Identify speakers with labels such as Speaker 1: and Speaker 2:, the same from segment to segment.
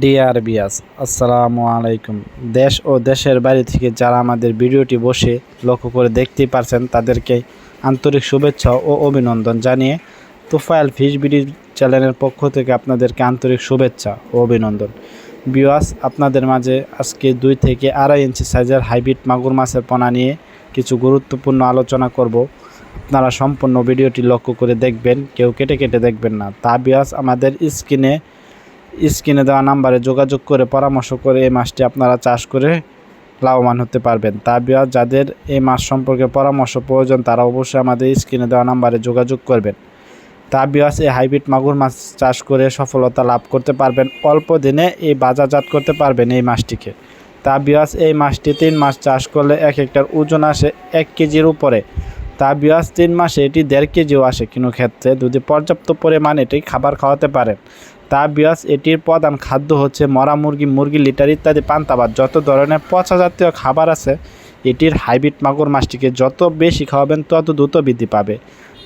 Speaker 1: DR বিয়াস আসসালামু আলাইকুম। দেশ ও দেশের বাইরে থেকে যারা আমাদের ভিডিওটি বসে লক্ষ্য করে দেখতেই পারছেন, তাদেরকে আন্তরিক শুভেচ্ছা ও অভিনন্দন জানিয়ে তুফাইল ফিশ বিডি চ্যানেলের পক্ষ থেকে আপনাদেরকে আন্তরিক শুভেচ্ছা ও অভিনন্দন। বিয়াস আপনাদের মাঝে আজকে দুই থেকে আড়াই ইঞ্চি সাইজের হাইব্রিড মাগুর মাছের পোনা নিয়ে কিছু গুরুত্বপূর্ণ আলোচনা করব। আপনারা সম্পূর্ণ ভিডিওটি লক্ষ্য করে দেখবেন, কেউ কেটে কেটে দেখবেন না। তা বিয়াস আমাদের স্ক্রিনে স্ক্রিনে দেওয়া নাম্বারে যোগাযোগ করে পরামর্শ করে এই মাছটি আপনারা চাষ করে লাভবান হতে পারবেন। তা বিয়া যাদের এই মাছ সম্পর্কে পরামর্শ প্রয়োজন, তারা অবশ্যই আমাদের স্ক্রিনে দেওয়া নাম্বারে যোগাযোগ করবেন। তা বিয়াস এই হাইব্রিড মাগুর মাছ চাষ করে সফলতা লাভ করতে পারবেন। অল্প দিনে এই বাজারজাত করতে পারবেন এই মাছটিকে। তা বিয়াস এই মাছটি তিন মাস চাষ করলে এক একটার ওজন আসে এক কেজির উপরে। তা বিয়াস তিন মাসে এটি দেড় কেজিও আসে কোনো ক্ষেত্রে যদি পর্যাপ্ত পরিমাণ এটি খাবার খাওয়াতে পারেন। তা বিয়াস এটির প্রধান খাদ্য হচ্ছে মরা মুরগি মুরগি, লিটার ইত্যাদি পান্তাবাদ। যত ধরনের পচা জাতীয় খাবার আছে, এটির হাইব্রিড মাগুর মাছটিকে যত বেশি খাওয়াবেন, তত দ্রুত বৃদ্ধি পাবে।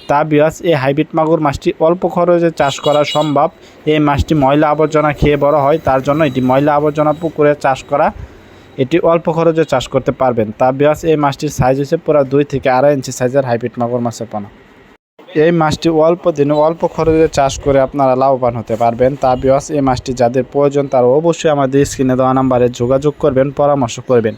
Speaker 1: তা বিয়াস এই হাইব্রিড মাগুর মাছটি অল্প খরচে চাষ করা সম্ভব। এই মাছটি ময়লা আবর্জনা খেয়ে বড় হয়, তার জন্য এটি ময়লা আবর্জনা পুকুরে চাষ করা এটি অল্প খরচে চাষ করতে পারবেন। তা বিয়াস, এই মাছটির সাইজ হচ্ছে পুরো দুই থেকে আড়াই ইঞ্চি সাইজের হাইব্রিড মাগুর মাছের পোনা। এই মাছটি অল্প দিনে অল্প খরচে চাষ করে আপনারা লাভবান হতে পারবেন। তা বিয়াস, এই মাছটি যাদের প্রয়োজন তারা অবশ্যই আমাদের স্ক্রিনে দেওয়া নাম্বারে যোগাযোগ করবেন, পরামর্শ করবেন।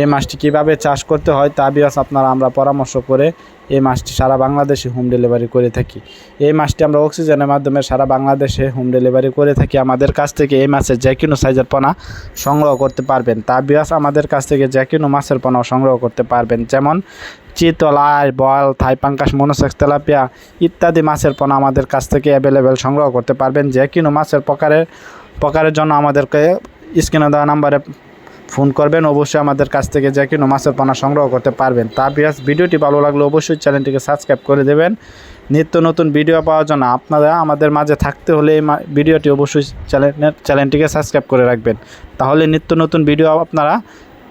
Speaker 1: এই মাছটি কীভাবে চাষ করতে হয় তা বিয়াস আপনারা আমরা পরামর্শ করে এই মাছটি সারা বাংলাদেশে হোম ডেলিভারি করে থাকি। এই মাছটি আমরা অক্সিজেনের মাধ্যমে সারা বাংলাদেশে হোম ডেলিভারি করে থাকি। আমাদের কাছ থেকে এই মাছের যে কোনো সাইজের পোনা সংগ্রহ করতে পারবেন। তা বিয়াস আমাদের কাছ থেকে যে কোনো মাছের পোনা সংগ্রহ করতে পারবেন। যেমন চিতল আয় বল, থাই পাঙ্কাশ, মনোসেক্স, তেলাপিয়া ইত্যাদি মাছের পোনা আমাদের কাছ থেকে অ্যাভেলেবেল সংগ্রহ করতে পারবেন। যে কোনো মাছের প্রকারের প্রকারের জন্য আমাদেরকে স্ক্রিনে দেওয়া নাম্বারে ফোন করবেন, অবশ্যই আমাদের কাছ থেকে যে কিনো মাছের পানা সংগ্রহ করতে পারবেন। তা বিরাজ, ভিডিওটি ভালো লাগলে অবশ্যই চ্যানেলটিকে সাবস্ক্রাইব করে দেবেন। নিত্য নতুন ভিডিও পাওয়ার জন্য আপনারা আমাদের মাঝে থাকতে হলে এই ভিডিওটি অবশ্যই চ্যানেলের, চ্যানেলটিকে সাবস্ক্রাইব করে রাখবেন। তাহলে নিত্য নতুন ভিডিও আপনারা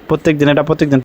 Speaker 1: প্রত্যেক দিন, এটা প্রত্যেক দিন